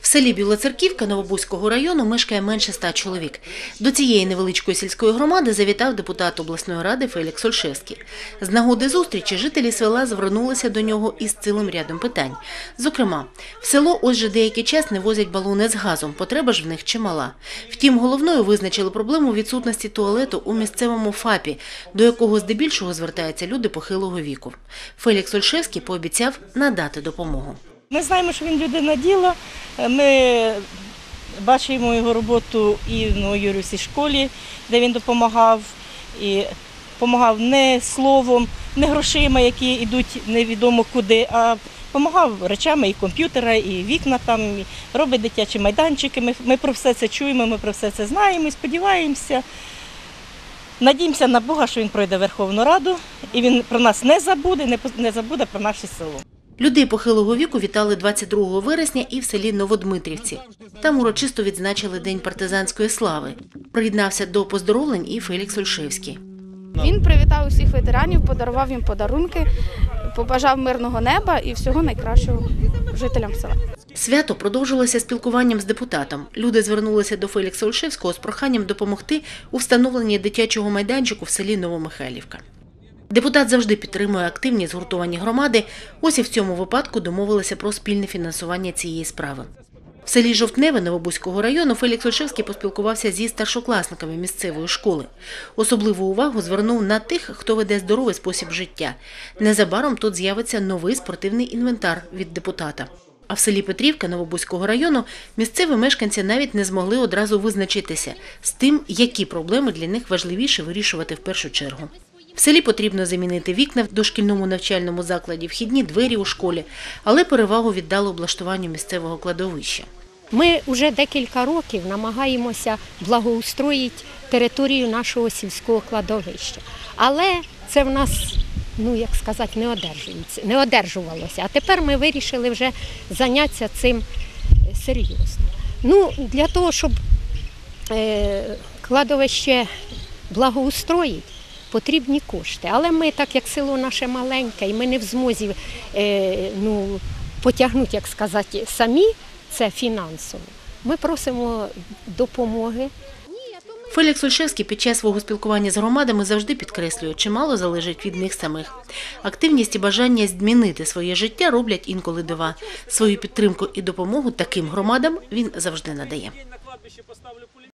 В селі Білоцерківка Новобузького району мешкає менше ста чоловік. До цієї невеличкої сільської громади завітав депутат обласної ради Фелікс Ольшевський. З нагоди зустрічі жителі села звернулися до нього із цілим рядом питань. Зокрема, в село ось же деякий час не возять балони з газом, потреба ж в них чимала. Втім, головною визначили проблему відсутності туалету у місцевому ФАПі, до якого здебільшого звертаються люди похилого віку. Фелікс Ольшевський пообіцяв надати допомогу. Ми знаємо, що він людина діла. Ми бачимо його роботу і в Новоюрівській школі, де він допомагав. І допомагав не словом, не грошима, які йдуть невідомо куди, а допомагав речами і комп'ютера, і вікна там, і робить дитячі майданчики. Ми, ми про все це чуємо, ми про все це знаємо і сподіваємося. Надіємося на Бога, що він пройде Верховну Раду, і він про нас не забуде, не забуде про наше село. Людей похилого віку вітали 22 вересня і в селі Новодмитрівці. Там урочисто відзначили День партизанської слави. Приєднався до поздоровлень і Фелікс Ольшевський. Він привітав усіх ветеранів, подарував їм подарунки, побажав мирного неба і всього найкращого жителям села. Свято продовжилося спілкуванням з депутатом. Люди звернулися до Фелікса Ольшевського з проханням допомогти у встановленні дитячого майданчику в селі Новомихайлівка. Депутат завжди підтримує активні згуртовані громади. Ось і в цьому випадку домовилися про спільне фінансування цієї справи. В селі Жовтневе Новобузького району Фелікс Ольшевський поспілкувався зі старшокласниками місцевої школи. Особливу увагу звернув на тих, хто веде здоровий спосіб життя. Незабаром тут з'явиться новий спортивний інвентар від депутата. А в селі Петрівка Новобузького району місцеві мешканці навіть не змогли одразу визначитися з тим, які проблеми для них важливіше вирішувати в першу чергу. В селі потрібно замінити вікна в дошкільному навчальному закладі, вхідні двері у школі, але перевагу віддали облаштуванню місцевого кладовища. Ми вже декілька років намагаємося благоустроїти територію нашого сільського кладовища. Але це в нас, ну як сказати, не одержується, не одержувалося. А тепер ми вирішили вже зайнятися цим е, серйозно. Ну, для того, щоб е, кладовище благоустроїть, потрібні кошти. Але ми, так як село наше маленьке, і ми не в змозі е, ну, потягнути, як сказати, самі це фінансово. Ми просимо допомоги. Фелікс Ольшевський під час свого спілкування з громадами завжди підкреслює, чимало залежить від них самих. Активність і бажання змінити своє життя роблять інколи дива. Свою підтримку і допомогу таким громадам він завжди надає.